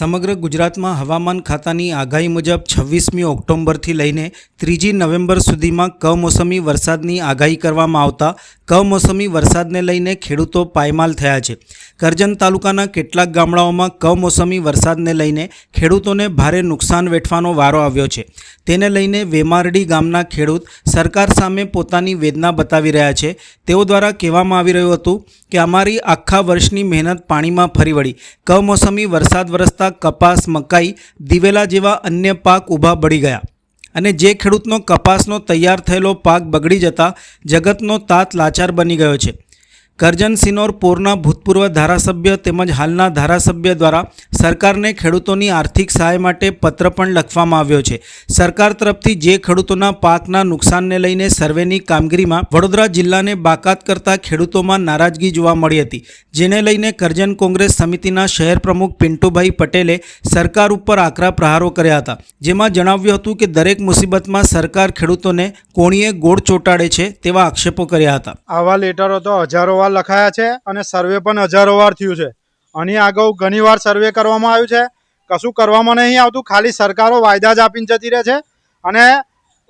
સમગ્ર ગુજરાતમાં હવામાન ખાતાની આગાહી મુજબ છવ્વીસમી ઓક્ટોબરથી લઈને ત્રીજી નવેમ્બર સુધીમાં કમોસમી વરસાદની આગાહી કરવામાં આવતા કમોસમી વરસાદને લઈને ખેડૂતો પાયમાલ થયા છે. કરજણ તાલુકાના કેટલાક ગામડાઓમાં કમોસમી વરસાદને લઈને ખેડૂતોને ભારે નુકસાન વેઠવાનો વારો આવ્યો છે. તેને લઈને વેમારડી ગામના ખેડૂત સરકાર સામે પોતાની વેદના બતાવી રહ્યા છે. તેઓ દ્વારા કહેવામાં આવી રહ્યું હતું કે, અમારી આખા વર્ષની મહેનત પાણીમાં ફરી વળી. કમોસમી વરસાદ વરસતા કપાસ મકાઈ, દિવેલા જેવા અન્ય પાક ઊભા બળી ગયા. અને જે ખેડૂતનો કપાસનો તૈયાર થયેલો પાક બગડી જતા જગતનો તાત લાચાર બની ગયો છે. કરજણ સિનોર પોરના ભૂતપૂર્વ ધારાસભ્ય તેમજ હાલના ધારાસભ્ય દ્વારા સરકારને ખેડૂતોની આર્થિક સહાય માટે પત્ર પણ લખવામાં આવ્યો છે. સરકાર તરફથી જે ખેડૂતોના પાકના નુકસાનને લઈને સર્વેની કામગીરીમાં વડોદરા જિલ્લાને બાકાત કરતા ખેડૂતોમાં નારાજગી જોવા મળી હતી. જેને લઈને કરજન કોંગ્રેસ સમિતિના શહેર પ્રમુખ પિન્ટુભાઈ પટેલે સરકાર ઉપર આકરા પ્રહારો કર્યા હતા. જેમાં જણાવ્યું હતું કે દરેક મુસીબતમાં સરકાર ખેડૂતોને કોણીએ ગોળ ચોંટાડે છે તેવા આક્ષેપો કર્યા હતા. આવા લેટરો તો હજારો વાર લખાયા છે અને સર્વે પણ હજારો વાર થયું છે. આની આગળ ઘણી વાર સર્વે કરવામાં આવ્યું છે. કશું કરવામાં નહીં આવતું, ખાલી સરકારો વાયદા જ આપીને જતી રહે છે અને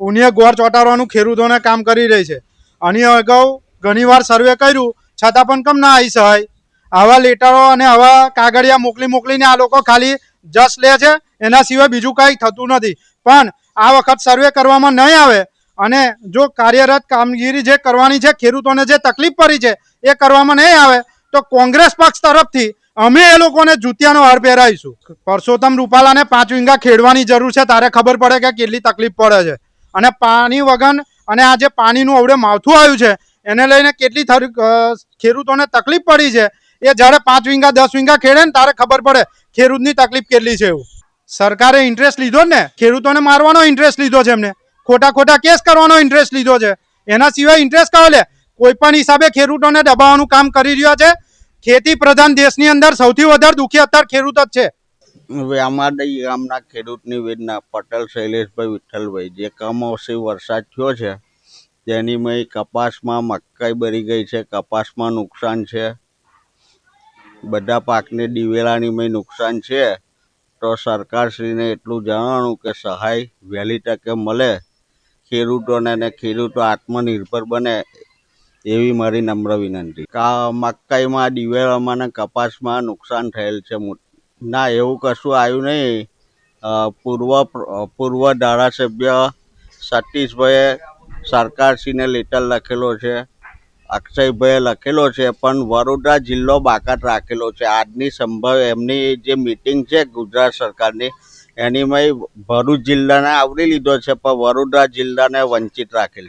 ઉનિએ ગોળ ચોંટાડવાનું ખેડૂતોને કામ કરી રહી છે. આની અગાઉ ઘણીવાર સર્વે કર્યું, છતાં પણ કમ ના આવી સહાય આવા લેટરો અને આવા કાગળિયા મોકલી મોકલીને આ લોકો ખાલી જસ લે છે, એના સિવાય બીજું કાંઈ થતું નથી. પણ આ વખત સર્વે કરવામાં નહીં આવે અને જો કાર્યરત કામગીરી જે કરવાની છે, ખેડૂતોને જે તકલીફ પડી છે, એ કરવામાં નહીં આવે, તો કોંગ્રેસ પક્ષ તરફથી અમે એ લોકોને જૂતિયાનો હાર પહેરાવીશું. પરસોત્તમ રૂપાલાને પાંચ વિંગા ખેડવાની જરૂર છે, તારે ખબર પડે કે કેટલી તકલીફ પડે છે. અને પાણી વગર અને આ જે પાણીનું અવડે માવઠું આવ્યું છે, એને લઈને કેટલી ખેડૂતોને તકલીફ પડી છે, એ જ્યારે પાંચ વિંગા, દસ વિંગા ખેડે ને તારે ખબર પડે ખેડૂતની તકલીફ કેટલી છે એવું. સરકારે ઇન્ટરેસ્ટ લીધો ને? ખેડૂતોને મારવાનો ઇન્ટરેસ્ટ લીધો છે એમને. ખોટા ખોટા કેસ કરવાનો ઇન્ટરેસ્ટ લીધો છે. એના સિવાય ઇન્ટરેસ્ટ કયો લે? કોઈ પણ હિસાબે ખેડૂતોને દબાવવાનું કામ કરી રહ્યા છે. ખેતી પ્રધાન દેશની અંદર સૌથી વધારે દુઃખી અત્યારે ખેડૂત જ છે. અમારા ગામના ખેડૂતની વેદના પટેલ, શૈલેષભાઈ વિઠ્ઠલભાઈ, જે કમોસમી વરસાદ થયો છે, તેની મય કપાસમાં મકાઈ બળી ગઈ છે, કપાસમાં નુકસાન છે. બધા પાકને દિવેલાની મય નુકસાન છે. તો સરકારશ્રીને એટલું જણાવવાનું કે સહાય વહેલી તકે મળે. ખેડૂતોને અને ખેડૂતો આત્મનિર્ભર બને એવી મારી નમ્ર વિનંતી. કા મકાઈમાં દિવેલામાં અને કપાસમાં નુકસાન થયેલ છે. ના, એવું કશું આવ્યું નહીં. પૂર્વ પૂર્વ ધારાસભ્ય સતીશભાઈએ સરકારશ્રીને લેટર લખેલો છે. અક્ષયભાઈએ લખેલો છે, પણ વડોદરા જિલ્લો બાકાત રાખેલો છે. આજની સંભવ એમની જે મિટિંગ છે ગુજરાત સરકારની એની મેં ભરૂચ જિલ્લાને આવરી લીધો છે પણ વડોદરા જિલ્લાને વંચિત રાખેલ છે.